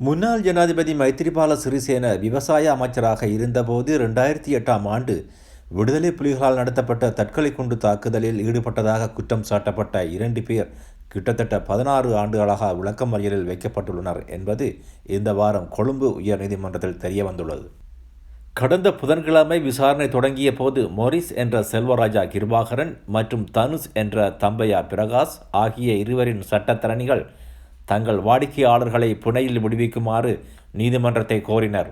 முன்னாள் ஜனாதிபதி மைத்திரிபால சிறிசேன விவசாய அமைச்சராக இருந்தபோது ரெண்டாயிரத்தி எட்டாம் ஆண்டு விடுதலை புலிகளால் நடத்தப்பட்ட தற்கொலை குண்டு தாக்குதலில் ஈடுபட்டதாக குற்றம் சாட்டப்பட்ட இரண்டு பேர் கிட்டத்தட்ட பதினாறு ஆண்டுகளாக விளக்கமறியலில் வைக்கப்பட்டுள்ளனர் என்பது இந்த வாரம் கொழும்பு உயர்நீதிமன்றத்தில் தெரிய வந்துள்ளது கடந்த புதன்கிழமை விசாரணை தொடங்கிய போது மொரிஸ் என்ற செல்வராஜா கிருபாகரன் மற்றும் தனுஷ் என்ற தம்பையா பிரகாஷ் ஆகிய இருவரின் சட்டத்தரணிகள் தங்கள் வாடிக்கையாளர்களை புனையில் விடுவிக்குமாறு நீதிமன்றத்தை கோரினர்.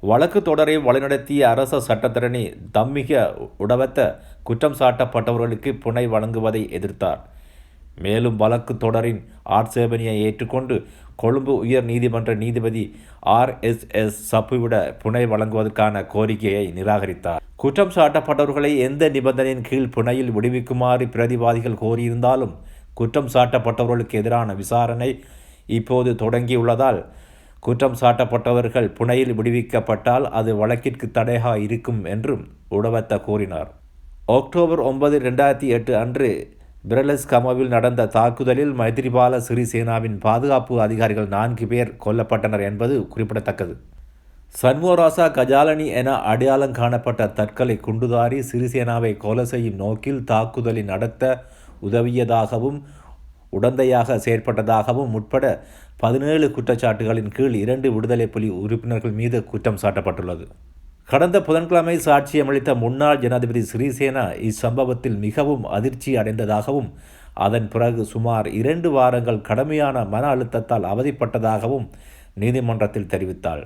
வழக்கு தொடரை வழிநடத்திய அரச சட்டத்தரணி தம்மிக உடவத்த குற்றம் சாட்டப்பட்டவர்களுக்கு புனை வழங்குவதை எதிர்த்தார். மேலும் வழக்கு தொடரின் ஆட்சேபனையை ஏற்றுக்கொண்டு கொழும்பு உயர் நீதிமன்ற நீதிபதி ஆர். எஸ். எஸ். சப்புவிட புனை வழங்குவதற்கான கோரிக்கையை நிராகரித்தார். குற்றம் சாட்டப்பட்டவர்களை எந்த நிபந்தனையின் கீழ் புனையில் விடுவிக்குமாறு பிரதிவாதிகள் கோரியிருந்தாலும் குற்றம் சாட்டப்பட்டவர்களுக்கு எதிரான விசாரணை இப்போது தொடங்கியுள்ளதால் குற்றம் சாட்டப்பட்டவர்கள் புனையில் விடுவிக்கப்பட்டால் அது வழக்கிற்கு தடையாக இருக்கும் என்றும் உடவத்த கூறினார். அக்டோபர் ஒன்பது ரெண்டாயிரத்தி எட்டு அன்று பிரலஸ் கமவில் நடந்த தாக்குதலில் மைத்திரிபால சிறிசேனாவின் பாதுகாப்பு அதிகாரிகள் நான்கு பேர் கொல்லப்பட்டனர் என்பது குறிப்பிடத்தக்கது. சண்முகராசா கஜாலனி என அடையாளம் காணப்பட்ட தற்கொலை குண்டுதாரி சிறிசேனாவை கொலை செய்யும் நோக்கில் தாக்குதலை நடத்த உதவியதாகவும் உடந்தையாக செயற்பட்டதாகவும் உட்பட பதினேழு குற்றச்சாட்டுகளின் கீழ் இரண்டு விடுதலை புலி உறுப்பினர்கள் மீது குற்றம் சாட்டப்பட்டுள்ளது. கடந்த புதன்கிழமை சாட்சியமளித்த முன்னாள் ஜனாதிபதி சிறிசேனா இச்சம்பவத்தில் மிகவும் அதிர்ச்சி அடைந்ததாகவும் அதன் பிறகு சுமார் இரண்டு வாரங்கள் கடுமையான மன அழுத்தத்தால் அவதிப்பட்டதாகவும் நீதிமன்றத்தில் தெரிவித்தாள்.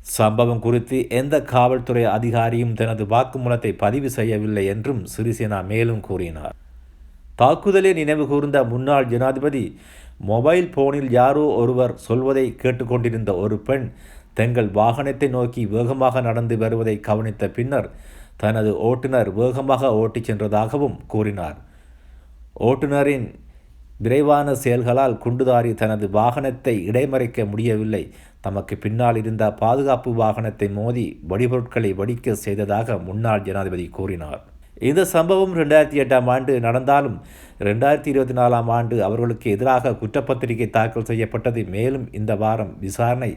சம்பவம் குறித்து எந்த காவல்துறை அதிகாரியும் தனது வாக்குமூலத்தை பதிவு செய்யவில்லை என்றும் சிறிசேனா மேலும் கூறினார். தாக்குதலை நினைவு கூர்ந்த முன்னாள் ஜனாதிபதி மொபைல் போனில் யாரோ ஒருவர் சொல்வதை கேட்டுக்கொண்டிருந்த ஒரு பெண் தங்கள் வாகனத்தை நோக்கி வேகமாக நடந்து வருவதை கவனித்த பின்னர் தனது ஓட்டுநர் வேகமாக ஓட்டிச் சென்றதாகவும் கூறினார். ஓட்டுநரின் விரைவான செயல்களால் குண்டுதாரி தனது வாகனத்தை இடைமறைக்க முடியவில்லை. தமக்கு பின்னால் இருந்த பாதுகாப்பு வாகனத்தை மோதி வெடிபொருட்களை வடிக்க செய்ததாக முன்னாள் ஜனாதிபதி கூறினார். இந்த சம்பவம் ரெண்டாயிரத்தி எட்டாம் ஆண்டு நடந்தாலும் ரெண்டாயிரத்தி இருபத்தி நாலாம் ஆண்டு அவர்களுக்கு எதிராக குற்றப்பத்திரிகை தாக்கல் செய்யப்பட்டது. மேலும் இந்த வாரம் விசாரணை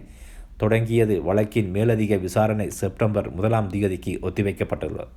தொடங்கியது. வழக்கின் மேலதிக விசாரணை செப்டம்பர் முதலாம் தேதிக்கு ஒத்திவைக்கப்பட்டுள்ளது.